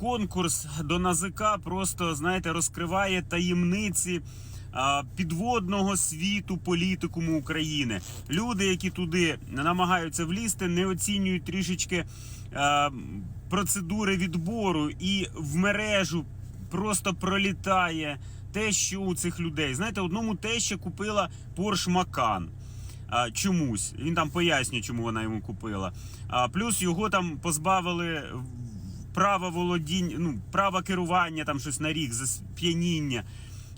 конкурс до НАЗК просто знаєте розкриває таємниці. Підводного світу політикуму України. Люди, які туди намагаються влізти, не оцінюють трішечки процедури відбору і в мережу просто пролітає те, що у цих людей. Знаєте, одному те, що купила Macan. А, чомусь. Він там пояснює, чому вона йому купила. А, плюс його там позбавили права володіння, ну, права керування там щось на рік за сп'яніння.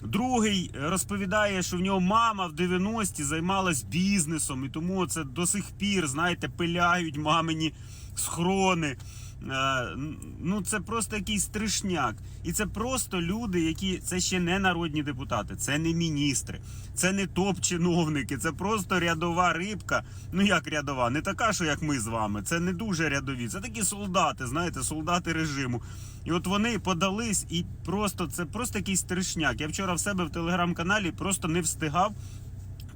Другий розповідає, що в нього мама в 90-ті займалась бізнесом, і тому це до сих пір, знаєте, пиляють мамині схрони. Е, Ну, це просто якийсь тришняк. І це просто люди, які це ще не народні депутати, це не міністри, це не топ-чиновники, це просто рядова рибка. Ну як рядова, не така, що як ми з вами. Це не дуже рядові. Це такі солдати, знаєте, солдати режиму. І от вони подались, і просто це просто якийсь тришняк. Я вчора в себе в телеграм-каналі просто не встигав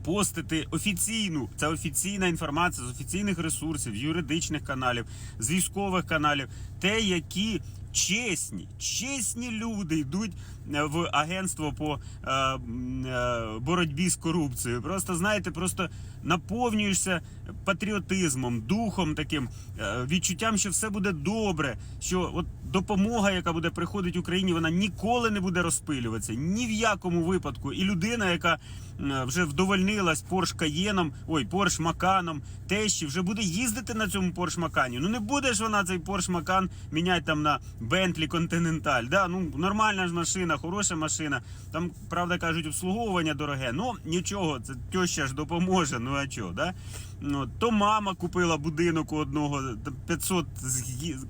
постити офіційну, це офіційна інформація з офіційних ресурсів, юридичних каналів, з військових каналів, те, які чесні, чесні люди йдуть е, в агентство по е, е, боротьбі з корупцією. Просто знаєте, просто наповнюєшся патріотизмом, духом таким, е, відчуттям, що все буде добре. Що от допомога, яка буде приходити Україні, вона ніколи не буде розпилюватися. Ні в якому випадку. І людина, яка вже вдовольнилась Porsche Cayenne, ой, Porsche Macan, тещі, вже буде їздити на цьому Porsche Macan. Ну не буде ж вона цей Porsche Macan міняти там на Bentley Continental. Да? Ну, нормальна ж машина, хороша машина. Там, правда, кажуть, обслуговування дороге. Ну, нічого, це теща ж допоможе. Ну а чого, да? Ну, то мама купила будинок у одного 500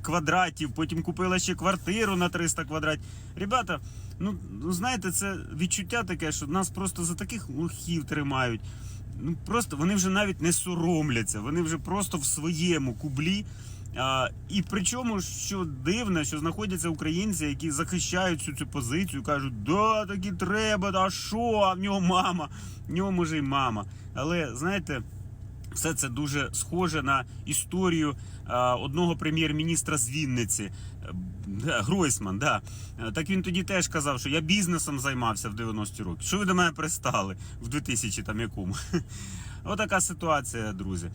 квадратів, потім купила ще квартиру на 300 квадратів. Ребята, ну, ну знаєте, це відчуття таке, що нас просто за таких лохів тримають. Ну просто вони вже навіть не соромляться, вони вже просто в своєму кублі. А, і причому, що дивно, що знаходяться українці, які захищають цю цю позицію, кажуть, да, такі треба, а що, а в нього мама, в нього може й мама. Але знаєте, все це дуже схоже на історію одного прем'єр-міністра з Вінниці. Е, Гройсман, да. Е, Так він тоді теж казав, що я бізнесом займався в 90-ті роки. Що ви до мене пристали в 2000 там якому? Отака ситуація, друзі.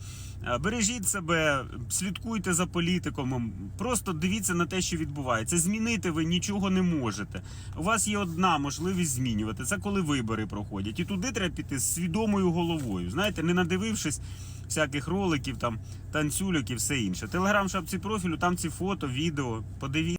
Е, Бережіть себе, слідкуйте за політиком. Просто дивіться на те, що відбувається. Змінити ви нічого не можете. У вас є одна можливість змінювати. Це коли вибори проходять. І туди треба піти з свідомою головою. Знаєте, не надивившись всяких роликів, там танцюльок і все інше. Телеграм шапці профілю, там ці фото, відео. Подивіться.